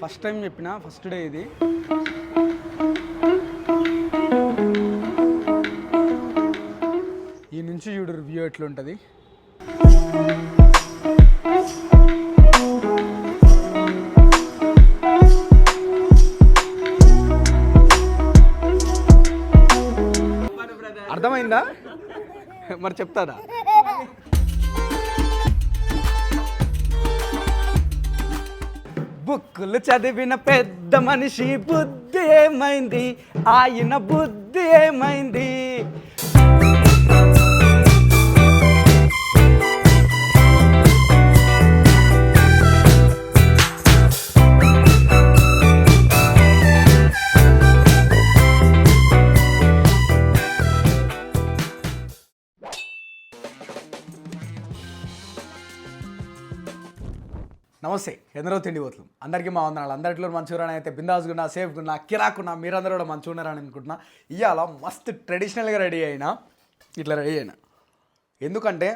First time చెప్పిన first day ఇది. ఈ నుంచి చూడు రివ్యూ ఎట్లుంటుంది. అర్థమైందా? మరి చెప్తారా? బుక్కులు చదివిన పెద్ద మనిషి బుద్ధి ఏమైంది? ఆయన బుద్ధి ఏమైంది? నమస్తే ఎందరో తిండి పోతులు అందరికీ మా వందనాలు. అందరిలో మంచిగా అయితే బిందాస్గున్నా సేఫ్గున్నా కిరాకున్నా మీరందరూ కూడా మంచిగా ఉన్నారని అనుకుంటున్నా. ఇవాళ మస్తు ట్రెడిషనల్గా రెడీ అయినా ఇట్లా రెడీ అయినా. ఎందుకంటే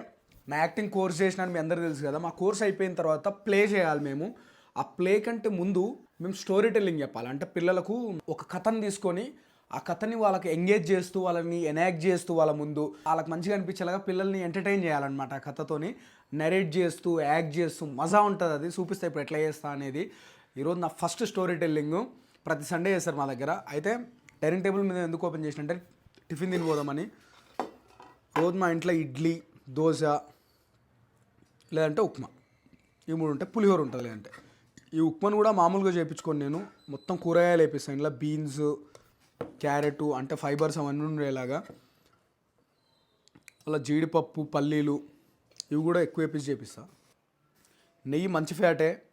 నా యాక్టింగ్ కోర్స్ చేసినాను మీ అందరూ తెలుసు కదా. మా కోర్స్ అయిపోయిన తర్వాత ప్లే చేయాలి మేము. ఆ ప్లే కంటే ముందు మేము స్టోరీ టెల్లింగ్ చెప్పాలి. అంటే పిల్లలకు ఒక కథను తీసుకొని ఆ కథని వాళ్ళకి ఎంగేజ్ చేస్తూ వాళ్ళని ఎనాక్ట్ చేస్తూ వాళ్ళ ముందు వాళ్ళకి మంచిగా అనిపించేలాగా పిల్లల్ని ఎంటర్టైన్ చేయాలన్నమాట ఆ కథతోని. నరేట్ చేస్తూ యాక్ట్ చేస్తూ మజా ఉంటుంది అది. చూపిస్తే ఇప్పుడు ఎట్లా చేస్తా అనేది. ఈరోజు నా ఫస్ట్ స్టోరీ టెల్లింగ్ ప్రతి సండే చేస్తారు మా దగ్గర. అయితే డైనింగ్ టేబుల్ మీద ఎందుకు ఓపెన్ చేసినంటే టిఫిన్ తినిపోదామని రోజు మా ఇంట్లో ఇడ్లీ దోశ లేదంటే ఉప్మా. ఈ మూడు ఉంటే పులిహోర ఉంటుంది లేదంటే. ఈ ఉప్మాను కూడా మామూలుగా చేయించుకొని నేను. మొత్తం కూరగాయలు వేపిస్తాను ఇంట్లో బీన్స్ క్యారెట్ అంటే ఫైబర్స్ అవన్నీ ఉండేలాగా. అలా జీడిపప్పు పల్లీలు ఇవి కూడా ఎక్కువ వేపించి చేపిస్తా. నెయ్యి మంచి ఫ్యాటే.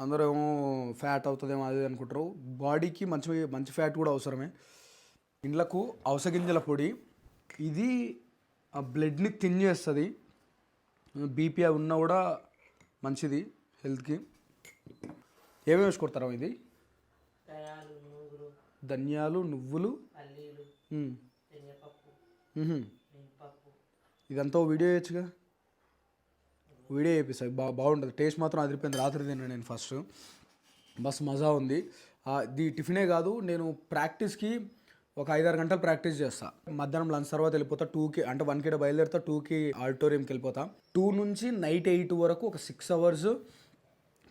అందరూ ఏమో ఫ్యాట్ అవుతుందేమో అది అనుకుంటారు. బాడీకి మంచి మంచి ఫ్యాట్ కూడా అవసరమే. ఇండ్లకు అవసగింజల పొడి. ఇది ఆ బ్లడ్ని థిన్ చేస్తుంది. బీపీ అవి ఉన్నా కూడా మంచిది హెల్త్కి. ఏమేమి వేసుకొడతారా ఇది? ధనియాలు నువ్వులు. ఇదంతా వీడియో చేయొచ్చుగా? వీడియో చేపిస్తాయి బా బాగుంటుంది. టేస్ట్ మాత్రం అదిరిపోయింది. రాత్రి తిన్నా నేను ఫస్ట్. బస్ మజా ఉంది. ఇది టిఫినే కాదు నేను ప్రాక్టీస్కి ఒక ఐదారు గంటలు ప్రాక్టీస్ చేస్తా. మధ్యాహ్నం లంచ్ తర్వాత వెళ్ళిపోతా. టూకి అంటే వన్ కిడ బయలుదేరుతా టూకి ఆడిటోరియంకి వెళ్ళిపోతా. టూ నుంచి నైట్ ఎయిట్ వరకు ఒక సిక్స్ అవర్స్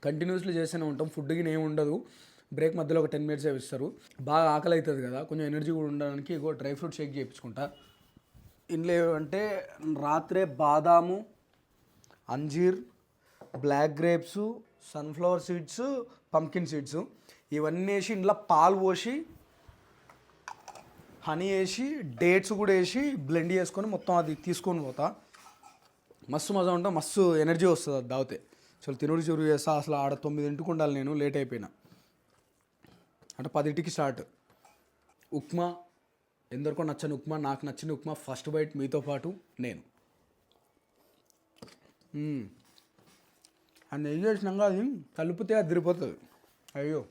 కంటిన్యూస్లీ చేస్తూనే ఉంటాం. ఫుడ్కి ఏమి ఉండదు. బ్రేక్ మధ్యలో ఒక టెన్ మినిట్స్ ఇస్తారు. బాగా ఆకలి అవుతుంది కదా కొంచెం ఎనర్జీ కూడా ఉండడానికి ఇగో డ్రై ఫ్రూట్ షేక్ చేయించుకుంటా ఇందులో ఏమంటే రాత్రే బాదాము అంజీర్ black grapes sunflower seeds pumpkin seeds. ఇవన్నీ వేసి ఇంట్లో పాలు పోసి హనీ వేసి డేట్స్ కూడా వేసి బ్లెండ్ చేసుకొని మొత్తం అది తీసుకొని పోతా. మస్తు మజా ఉంటా మస్తు ఎనర్జీ వస్తుంది అది తాగితే అసలు తినుడు చురు చేస్తా అసలు ఆడ తొమ్మిదింటికి ఉండాలి నేను లేట్ అయిపోయినా. అంటే పదింటికి స్టార్ట్. ఉప్మా ఎందరికో నచ్చని ఉప్మా నాకు నచ్చిన ఉప్మా ఫస్ట్ బైట్ మీతో పాటు నేను. ఆ నెయ్యి వేసినాక అది కలిపితే అదిరిపోతుంది అయ్యో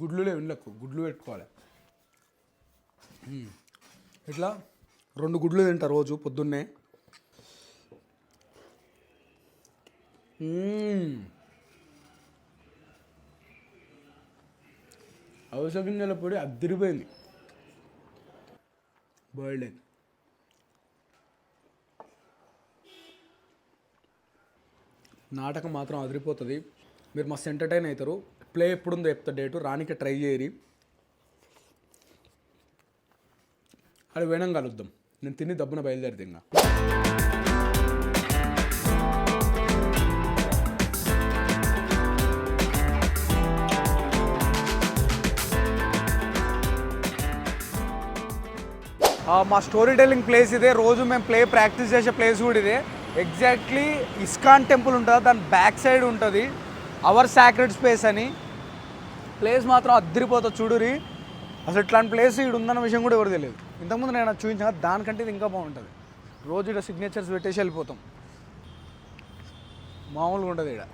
గుడ్లు లేవు ఇండ్లకు గుడ్లు పెట్టుకోవాలి. ఇట్లా రెండు గుడ్లు తింటా రోజు పొద్దున్నే. మ్మ్. గింజల పొడి అద్దరిపోయింది. బాయిల్డ్ ఎగ్ నాటకం మాత్రం అదిరిపోతుంది. మీరు మస్తు ఎంటర్టైన్ అవుతారు ప్లే ఎప్పుడుందో చెప్తా డేటు. రానికి ట్రై చేయరి. అది వేణం కలుద్దాం నేను తిని దబ్బున బయలుదేరితే ఇంకా. మా స్టోరీ టెల్లింగ్ ప్లేస్ ఇదే. రోజు మేము ప్లే ప్రాక్టీస్ చేసే ప్లేస్ కూడా ఇదే. ఎగ్జాక్ట్లీ ఇస్కాన్ టెంపుల్ ఉంటుంది. దాని బ్యాక్ సైడ్ ఉంటుంది. అవర్ సాక్రెడ్ స్పేస్ అని. ప్లేస్ మాత్రం అద్దరిపోతుంది చూడురి అసలు ఇట్లాంటి ప్లేస్ ఇక్కడ ఉందన్న విషయం కూడా ఎవరు తెలియదు ఇంతకుముందు నేను చూపించిన దానికంటే ఇది ఇంకా బాగుంటుంది. రోజు ఇక్కడ సిగ్నేచర్స్ పెట్టేసి వెళ్ళిపోతాం. మామూలుగా ఉంటుంది ఇక్కడ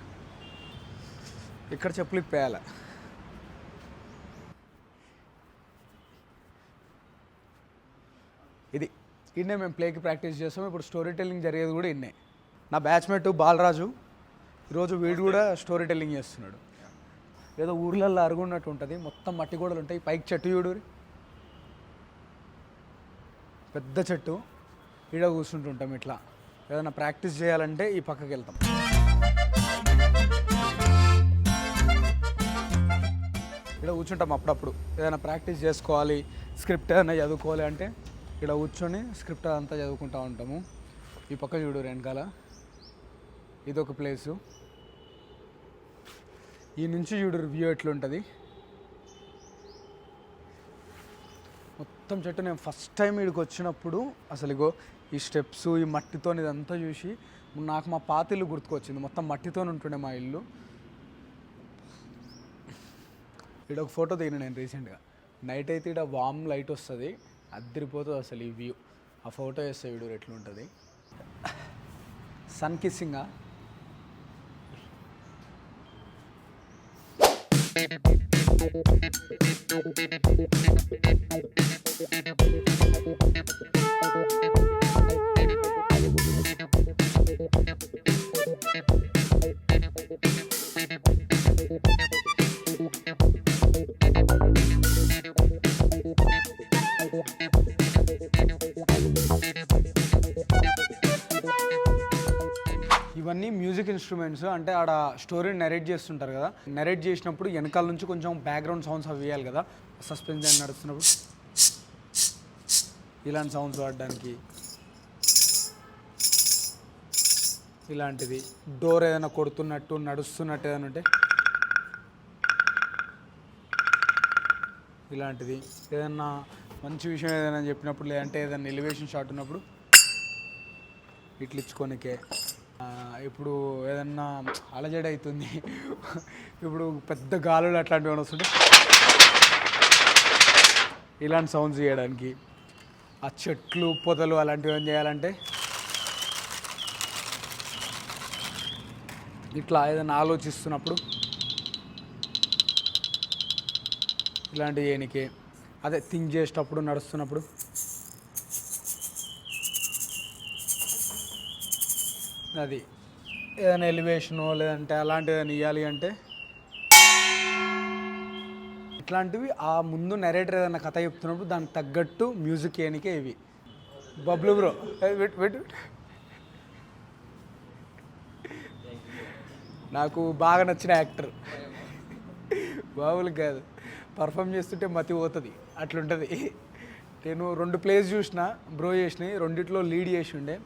ఇక్కడ చెప్పులు ఇప్పేయాలి ఇది ఇన్నే మేము ప్లేకి ప్రాక్టీస్ చేస్తాం. ఇప్పుడు స్టోరీ టెల్లింగ్ జరిగేది కూడా ఇన్నే. నా బ్యాచ్మేట్ బాలరాజు ఈరోజు వీడు కూడా స్టోరీ టెల్లింగ్ చేస్తున్నాడు. ఏదో ఊర్లలో అరుగున్నట్టు ఉంటుంది. మొత్తం మట్టి గోడలు ఉంటాయి. పైకి చెట్టు చూడు. పెద్ద చెట్టు. ఈడ కూర్చుంటుంటాం ఇట్లా. ఏదైనా ప్రాక్టీస్ చేయాలంటే ఈ పక్కకి వెళ్తాం. ఇక్కడ కూర్చుంటాం అప్పుడప్పుడు. ఏదైనా ప్రాక్టీస్ చేసుకోవాలి. స్క్రిప్ట్ ఏదైనా చదువుకోవాలి అంటే ఇక్కడ కూర్చొని స్క్రిప్ట్ అంతా చదువుకుంటూ ఉంటాము. ఈ పక్క చూడు వెనకాల. ఇది ఒక ప్లేసు. ఈ నుంచి చూడు వ్యూ ఎట్లుంటుంది. మొత్తం చెట్టు నేను ఫస్ట్ టైం ఇక్కడికి వచ్చినప్పుడు అసలు ఇగో ఈ స్టెప్స్ ఈ మట్టితో ఇదంతా చూసి నాకు మా పాత ఇల్లు గుర్తుకొచ్చింది. మొత్తం మట్టితో ఉంటుండే మా ఇల్లు. ఇక్కడ ఒక ఫోటో దిగిన నేను రీసెంట్గా. నైట్ అయితే ఇక్కడ వామ్ లైట్ వస్తుంది. అద్దరిపోతుంది అసలు ఈ వ్యూ ఆ ఫోటో వేస్తే వీడియో ఎట్లుంటుంది? సన్ కిస్సింగా ఇవన్నీ మ్యూజిక్ ఇన్స్ట్రుమెంట్స్ అంటే ఆడ స్టోరీని నెరేట్ చేస్తుంటారు కదా. నెరేట్ చేసినప్పుడు వెనకాల నుంచి కొంచెం బ్యాక్గ్రౌండ్ సౌండ్స్ అవి వేయాలి కదా. సస్పెన్స్ అని నడుస్తున్నప్పుడు. ఇలాంటి సౌండ్స్ వాడడానికి. ఇలాంటిది డోర్ ఏదైనా కొడుతున్నట్టు నడుస్తున్నట్టు ఏదైనా ఉంటే. ఇలాంటిది. ఏదన్నా మంచి విషయం ఏదైనా చెప్పినప్పుడు లేదంటే ఏదైనా ఎలివేషన్ షాట్ ఉన్నప్పుడు ఇట్లా ఇచ్చుకోనికే ఇప్పుడు ఏదన్నా అలజడి అవుతుంది ఇప్పుడు పెద్ద గాలులు అట్లాంటివి ఏమైనా వస్తుంటే ఇలాంటి సౌండ్స్ చేయడానికి. ఆ చెట్లు పొదలు అలాంటివి ఏం చేయాలంటే ఇట్లా ఏదైనా ఆలోచిస్తున్నప్పుడు ఇలాంటివి చేయనికే. అదే థింక్ చేసేటప్పుడు నడుస్తున్నప్పుడు అది ఏదైనా ఎలివేషను లేదంటే అలాంటివి ఏదైనా ఇవ్వాలి అంటే ఇట్లాంటివి ఆ ముందు నెరేటర్ ఏదైనా కథ చెప్తున్నప్పుడు దానికి తగ్గట్టు మ్యూజిక్ ఏనికే ఇవి. Bablu bro wait wait. నాకు బాగా నచ్చిన యాక్టర్. బాబులు కాదు. పర్ఫామ్ చేస్తుంటే మతి పోతుంది. అట్లుంటుంది. నేను రెండు ప్లేస్ చూసిన బ్రో చేసినాయి రెండిట్లో లీడ్ చేసి ఉండే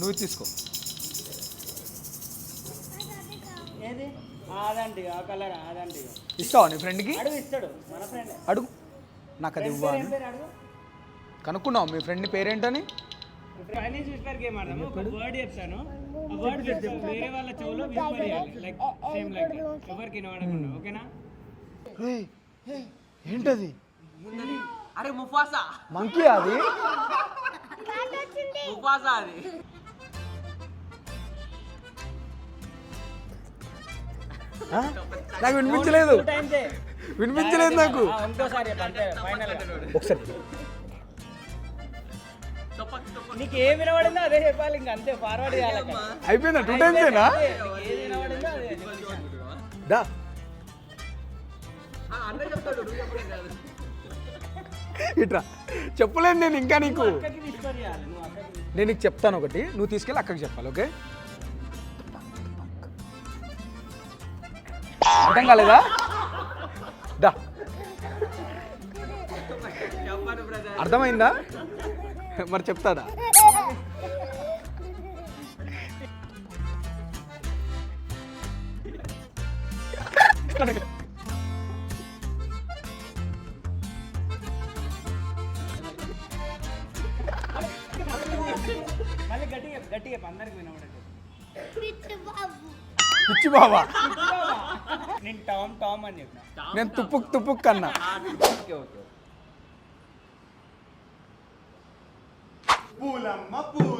నువ్వు తీసుకో. ఏది? అదండి ఆ కలర్ అదండి ఇస్తావా నీ ఫ్రెండ్కి? అడుగు ఇస్తాడు మన ఫ్రెండ్. అడుగు. నాకు అది ఇవ్వాలి కనుక్కున్నావు మీ ఫ్రెండ్ పేరేంటని? చూసినారు ఒక వర్డ్ చెప్తాను వర్డ్ చెప్తే వేరే వాళ్ళ చెవులో విస్పర్ చేయాలి లైక్ సేమ్ లైక్ ఎవరికి వినపడకుండా ఓకేనా? ఏంటది? అరే ముఫాసా. మంకీ అది? ముఫాసా అది? నాకు వినిపించలేదు. వినిపించలేదు నాకు. ఇంకోసారి అంటే ఫైనల్ ఒకసారి. నీకు ఏం వినపడిందో అదే చెప్పాలి ఇంకా అంతే ఫార్వర్డ్ చేయాలి అయిపోయిందా? టూ అదే దా. ఇట్రా. చెప్పలేదు నేను ఇంకా నీకు. అక్కకి అక్కకి నేను నీకు చెప్తాను ఒకటి నువ్వు తీసుకెళ్ళి అక్కడికి చెప్పాలి ఓకే? అర్థం కాలేదా? దా. అర్థమైందా? మరి చెప్తాడా? పిచ్చి బావా? నేను టామ్ టామ్ అని చెప్పిన. నేను తుప్పుక్ తుప్పుక్ కన్నా ఓకే ఓకే. పూలమ్మ పూలు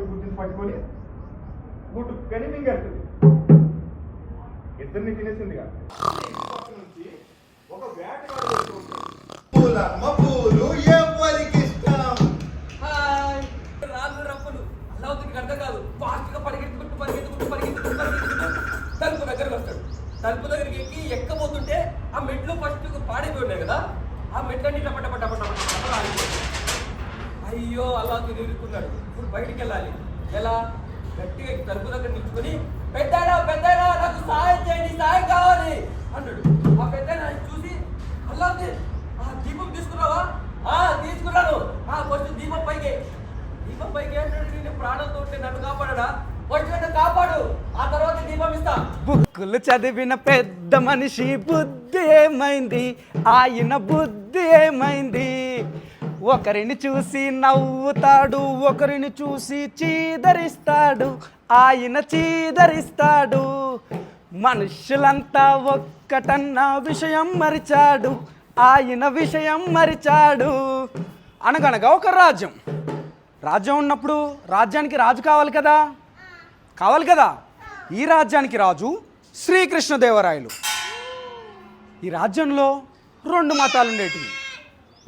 ఎర్రటొప్పి బుజ్జిని పట్టుకొని గుడ్డు కని మింగేస్తుంది ఇద్దరిని తినేసింది కాదు పక్క నుంచి ఒక వేటగాడు పూలు ఎవరికి ఇష్టం రాళ్ళు రప్పలు. అలా అవుతుంది అర్థం కాదు. ఫాస్ట్గా పరిగెత్తుకుంటూ పరిగెత్తుకుంటూ పరిగెత్తుకుంటూ పరిగెత్తుకుంటూ తలుపు దగ్గరకు వస్తాడు. తలుపు దగ్గరికి ఎక్కి ఎక్కబోతుంటే ఆ మెట్లు ఫస్ట్ పాడైపోయి ఉన్నాయి కదా. ఆ మెట్లన్నీ టప టప అయ్యో అలా తిరుగుకున్నాడు ఇప్పుడు బయటికి వెళ్ళాలి ఎలా? గట్టిగా తలుపు దగ్గర నిల్చుకొని పెద్దాడా పెద్దాడా నాకు సహాయం చేయండి సహాయం కావాలి అన్నాడు. ఆ పెద్ద చూసి అల్లా ఉంది. ఆ దీపం తీసుకున్నావా? ఆ తీసుకున్నాను. ఆ ఫస్ట్ దీపం పైకి. దీపం పైకి? అంటాడు నేను ప్రాణంతో ఉంటే నన్ను కాపాడడా? కాపాడు. ఆ తర్వాత దీపం ఇస్తా. బుక్కులు చదివిన పెద్ద మనిషి బుద్ధి ఏమైంది? ఆయన బుద్ధి ఏమైంది? ఒకరిని చూసి నవ్వుతాడు ఒకరిని చూసి చీదరిస్తాడు ఆయన చీదరిస్తాడు. మనుషులంతా ఒక్కటన్న విషయం మరిచాడు ఆయన విషయం మరిచాడు. అనగనగా ఒక రాజ్యం. రాజ్యం ఉన్నప్పుడు రాజ్యానికి రాజు కావాలి కదా? కావాలి కదా? ఈ రాజ్యానికి రాజు శ్రీకృష్ణదేవరాయలు. ఈ రాజ్యంలో రెండు మతాలు ఉండేటివి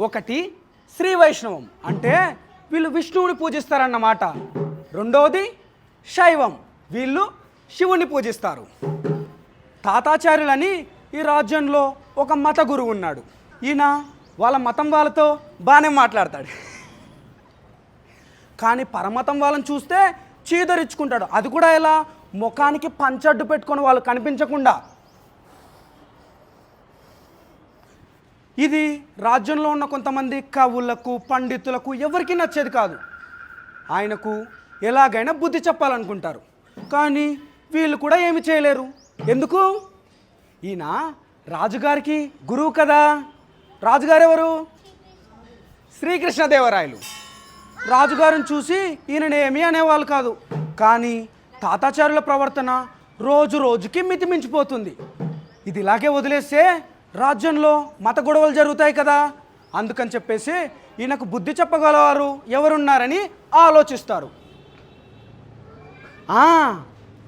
ఒకటి శ్రీ వైష్ణవం అంటే వీళ్ళు విష్ణువుని పూజిస్తారన్నమాట. రెండవది శైవం. వీళ్ళు శివుని పూజిస్తారు. తాతాచార్యులని ఈ రాజ్యంలో ఒక మత గురువు ఉన్నాడు. ఈయన వాళ్ళ మతం వాళ్ళతో బాగానే మాట్లాడతాడు. కానీ పరమతం వాళ్ళని చూస్తే చీదరించుకుంటాడు. అది కూడా ఎలా? ముఖానికి పంచడ్డు పెట్టుకొని వాళ్ళు కనిపించకుండా. ఇది రాజ్యంలో ఉన్న కొంతమంది కవులకు పండితులకు ఎవరికీ నచ్చేది కాదు. ఆయనకు ఎలాగైనా బుద్ధి చెప్పాలనుకుంటారు. కానీ వీళ్ళు కూడా ఏమి చేయలేరు. ఎందుకు? ఈయన రాజుగారికి గురువు కదా. రాజుగారు ఎవరు శ్రీకృష్ణదేవరాయలు. రాజుగారిని చూసి ఈయనని ఏమీ అనేవాళ్ళు కాదు. కానీ తాతాచార్యుల ప్రవర్తన రోజు రోజుకి మితిమించిపోతుంది. ఇది ఇలాగే వదిలేస్తే రాజ్యంలో మత గొడవలు జరుగుతాయి కదా? అందుకని చెప్పేసి ఈయనకు బుద్ధి చెప్పగలవారు ఎవరున్నారని ఆలోచిస్తారు.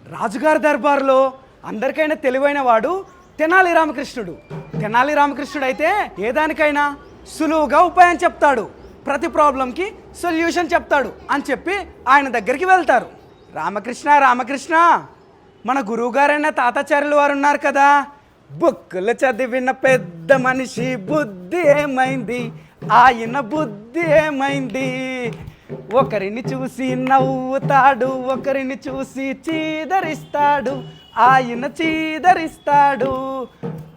రాజుగారి దర్బార్లో అందరికైనా తెలివైన వాడు తెనాలి రామకృష్ణుడు. తెనాలి రామకృష్ణుడు అయితే ఏ దానికైనా సులువుగా ఉపాయం చెప్తాడు. ప్రతి ప్రాబ్లంకి సొల్యూషన్ చెప్తాడు అని చెప్పి ఆయన దగ్గరికి వెళ్తారు. రామకృష్ణ రామకృష్ణ మన గురువుగారైన తాతాచార్యులు వారు ఉన్నారు కదా? బుక్కులు చదివిన పెద్ద మనిషి బుద్ధి ఏమైంది? ఆయన బుద్ధి ఏమైంది? ఒకరిని చూసి నవ్వుతాడు ఒకరిని చూసి చీదరిస్తాడు ఆయన చీదరిస్తాడు.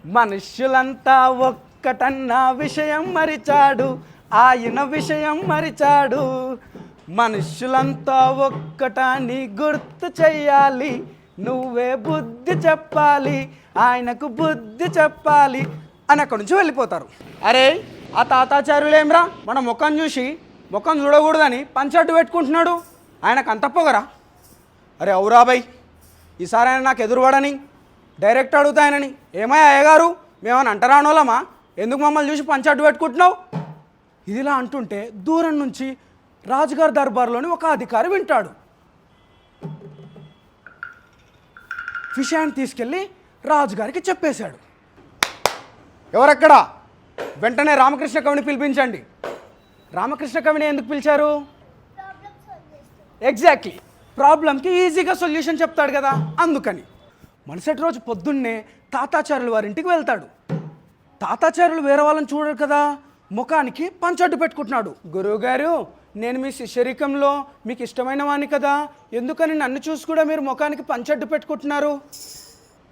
మనుష్యులంతా ఒక్కటన్న విషయం మరిచాడు ఆయన విషయం మరిచాడు. మనుష్యులంతా ఒక్కటాన్ని గుర్తు చెయ్యాలి నువ్వే బుద్ధి చెప్పాలి ఆయనకు బుద్ధి చెప్పాలి అని అక్కడి నుంచి వెళ్ళిపోతారు. అరే ఆ తాతాచార్యులేమ్రా మన ముఖం చూసి ముఖం చూడకూడదని పంచట్టు పెట్టుకుంటున్నాడు. ఆయనకు అంత పొగరా? అరే అవురాబాయ్ ఈసారి ఆయన నాకు ఎదురుపడని డైరెక్ట్ అడుగుతాయనని ఏమయ్య అయ్యగారు మేమని అంటరానోళ్ళమా? ఎందుకు మమ్మల్ని చూసి పంచట్టు పెట్టుకుంటున్నావు? ఇదిలా అంటుంటే దూరం నుంచి రాజుగారి దర్బార్లోని ఒక అధికారి వింటాడు. విషయాన్ని తీసుకెళ్ళి రాజుగారికి చెప్పేశాడు. ఎవరక్కడ? వెంటనే రామకృష్ణ కవిని పిలిపించండి. రామకృష్ణ కవిని ఎందుకు పిలిచారు? ఎగ్జాక్ట్లీ ప్రాబ్లంకి ఈజీగా సొల్యూషన్ చెప్తాడు కదా అందుకని. మరుసటి రోజు పొద్దున్నే తాతాచార్యుల వారి ఇంటికి వెళ్తాడు. తాతాచార్యులు వేరే వాళ్ళని చూడరు కదా ముఖానికి పంచడ్డు పెట్టుకుంటున్నాడు. గురువుగారు నేను మీ శిష్యరికంలో మీకు ఇష్టమైన వాణ్ణి కదా. ఎందుకని నన్ను చూసి కూడా మీరు ముఖానికి పంచడ్డు పెట్టుకుంటున్నారు?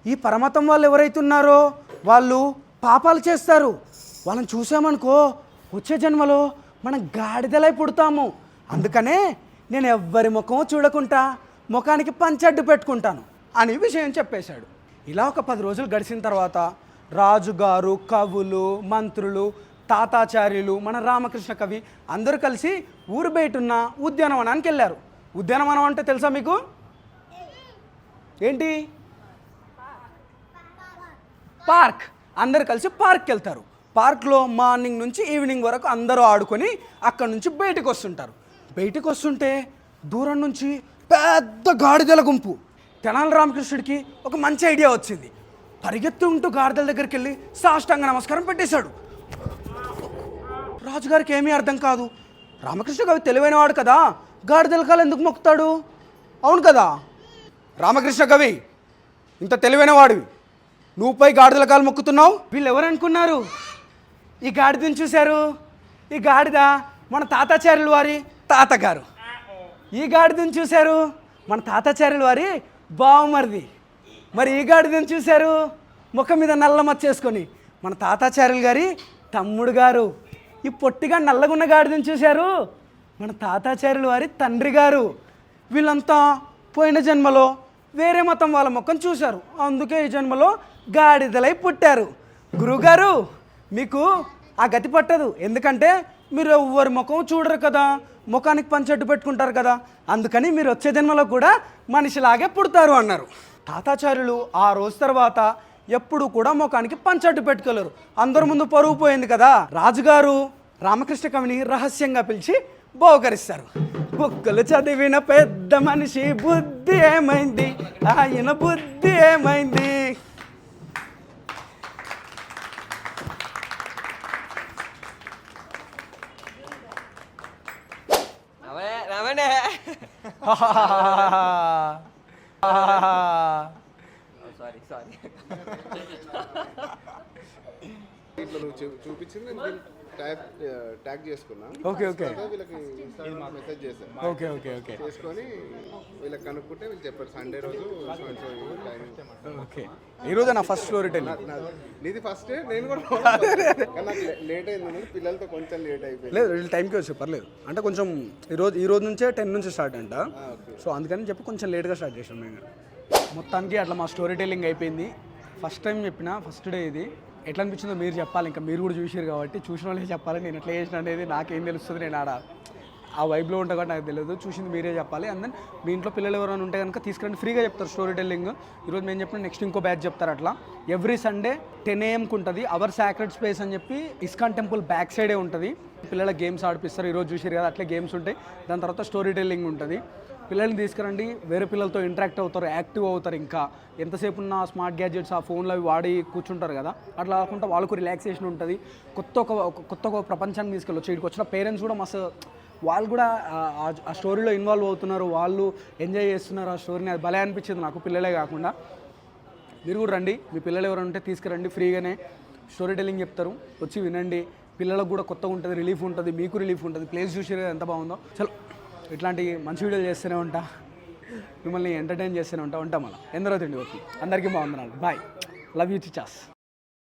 ఈ పరమతం వాళ్ళు ఎవరైతే ఉన్నారో వాళ్ళు పాపాలు చేస్తారు. వాళ్ళని చూసామనుకో వచ్చే జన్మలో మనం గాడిదలై పుడతాము. అందుకనే నేను ఎవ్వరి ముఖం చూడకుండా ముఖానికి పంచడ్డు పెట్టుకుంటాను అని విషయం చెప్పేశాడు. ఇలా ఒక పది రోజులు గడిచిన తర్వాత రాజుగారు కవులు మంత్రులు తాతాచార్యులు మన రామకృష్ణ కవి అందరూ కలిసి ఊరు బయట ఉన్న ఉద్యానవనానికి వెళ్ళారు. ఉద్యానవనం అంటే తెలుసా మీకు? ఏంటి? పార్క్. అందరు కలిసి పార్క్కి వెళ్తారు. పార్క్లో మార్నింగ్ నుంచి ఈవినింగ్ వరకు అందరూ ఆడుకొని అక్కడ నుంచి బయటకు వస్తుంటారు. బయటకు వస్తుంటే దూరం నుంచి పెద్ద గాడిదల గుంపు. తెనాలి రామకృష్ణుడికి ఒక మంచి ఐడియా వచ్చింది. పరిగెత్తుంటూ గాడిదల దగ్గరికి వెళ్ళి సాష్టాంగ నమస్కారం పెట్టేశాడు. రాజుగారికి ఏమీ అర్థం కాదు. రామకృష్ణ కవి తెలివైనవాడు కదా. గాడిదులకాలు ఎందుకు మొక్కుతాడు? అవును కదా. రామకృష్ణ కవి ఇంత తెలివైన వాడివి నువ్వు పై గాడిదలకాలు మొక్కుతున్నావు? వీళ్ళు ఎవరు అనుకున్నారు ఈ గాడిదని చూశారు? ఈ గాడిద మన తాతాచార్యుల వారి తాతగారు. ఈ గాడిదని చూశారు? మన తాతాచార్యుల వారి బావమరిది. మరి ఈ గాడిదని చూశారు? ముఖం మీద నల్ల మచ్చేసుకొని మన తాతాచార్యులు గారి తమ్ముడు గారు. ఈ పొట్టిగా నల్లగున్న గాడిదని చూశారు? మన తాతాచార్యుల వారి తండ్రి గారు. వీళ్ళంతా పోయిన జన్మలో వేరే మతం వాళ్ళ ముఖం చూశారు. అందుకే ఈ జన్మలో గాడిదలై పుట్టారు. గురువుగారు మీకు ఆ గతి పట్టదు. ఎందుకంటే మీరు ఎవ్వరి ముఖం చూడరు కదా. ముఖానికి పంచెట్టు పెట్టుకుంటారు కదా. అందుకని మీరు వచ్చే జన్మలో కూడా మనిషిలాగే పుడతారు అన్నారు. తాతాచార్యులు ఆ రోజు తర్వాత ఎప్పుడు కూడా ముఖానికి పంచట్టు పెట్టుకోలేరు. అందరి ముందు పరుగు పోయింది కదా. రాజుగారు రామకృష్ణ కవిని రహస్యంగా పిలిచి బహుకరిస్తారు బుక్కలు చదివిన పెద్ద మనిషి బుద్ధి ఏమైంది? ఆయన బుద్ధి ఏమైంది? సారీ సారీ ఇట్లా నువ్వు చూ- చూపించింది? ట్యాగ్ ట్యాగ్ చేసుకున్నా. ఓకే ఓకే వీళ్ళకి ఇన్స్టాగ్రామ్ మెసేజ్ చేశాను ఓకే ఓకే ఓకే చేసుకొని వీళ్ళకి కనుక్కుంటే వీళ్ళు చెప్పారు సండే రోజు. ఓకే ఈరోజు నా ఫస్ట్ స్టోరీ టెల్లింగ్ నా- నీది ఫస్ట్ నేను కూడా నాకు లేట్ అయింది పిల్లలతో కొంచెం లేట్ అయిపోయింది. లేదు వీళ్ళు టైంకి వచ్చి పర్లేదు. అంటే కొంచెం ఈరోజు ఈ రోజు నుంచే టెన్ నుంచి స్టార్ట్ అంట. సో అందుకని చెప్పి కొంచెం లేట్గా స్టార్ట్ చేసాం మేము. మొత్తానికి అట్లా మా స్టోరీ టెల్లింగ్ అయిపోయింది. ఫస్ట్ టైం చెప్పిన ఫస్ట్ డే ఇది. ఎట్లా అనిపించిందో మీరు చెప్పాలి. ఇంకా మీరు కూడా చూసారు కాబట్టి చూసిన వాళ్ళే చెప్పాలి. నేను ఎట్లా చేసిన అనేది నాకేం తెలుస్తుంది. నేను ఆడ ఆ వైబ్లో ఉంటా కాబట్టి నాకు తెలియదు. చూసింది మీరే చెప్పాలి. అండ్ దెన్ మీ ఇంట్లో పిల్లలు ఎవరైనా ఉంటే కనుక తీసుకురండి. ఫ్రీగా చెప్తారు స్టోరీ టెల్లింగ్ ఈరోజు మేము చెప్పిన నెక్స్ట్ ఇంకో బ్యాచ్ చెప్తారు అట్లా. ఎవ్రీ సండే టెన్ ఏఎంకి ఉంటుంది. అవర్ సాక్రెడ్ స్పేస్ అని చెప్పి ఇస్కాన్ టెంపుల్ బ్యాక్ సైడే ఉంటుంది. పిల్లల గేమ్స్ ఆడిపిస్తారు. ఈరోజు చూసారు కదా అట్లే గేమ్స్ ఉంటాయి. దాని తర్వాత స్టోరీ టెల్లింగ్ ఉంటుంది. పిల్లల్ని తీసుకురండి. వేరే పిల్లలతో ఇంటరాక్ట్ అవుతారు యాక్టివ్ అవుతారు ఇంకా. ఎంతసేపు ఉన్న స్మార్ట్ గ్యాడ్జెట్స్ ఆ ఫోన్లు అవి వాడి కూర్చుంటారు కదా. అట్లా కాకుండా వాళ్ళకు రిలాక్సేషన్ ఉంటుంది. కొత్త ఒక కొత్త ఒక ప్రపంచాన్ని తీసుకెళ్ళొచ్చు. ఇక్కడికి వచ్చిన పేరెంట్స్ కూడా మస్తు వాళ్ళు కూడా ఆ- స్టోరీలో ఇన్వాల్వ్ అవుతున్నారు. వాళ్ళు ఎంజాయ్ చేస్తున్నారు ఆ స్టోరీని అది భలే అనిపించింది నాకు పిల్లలే కాకుండా. మీరు కూడా రండి. మీ పిల్లలు ఎవరు ఉంటే తీసుకురండి. ఫ్రీగానే స్టోరీ టెల్లింగ్ చెప్తారు. వచ్చి వినండి. పిల్లలకు కూడా కొత్తగా ఉంటుంది రిలీఫ్ ఉంటుంది. మీకు రిలీఫ్ ఉంటుంది. ప్లేస్ చూసి ఎంత బాగుందో. చలో ఇట్లాంటి మంచి వీడియోలు చేస్తూనే ఉంటా. మిమ్మల్ని ఎంటర్టైన్ చేస్తూనే ఉంటా. ఉంటాం అలా ఎందరో తిండి వచ్చి అందరికీ బాగుందన్నాడు బాయ్ లవ్ యూ చిచాస్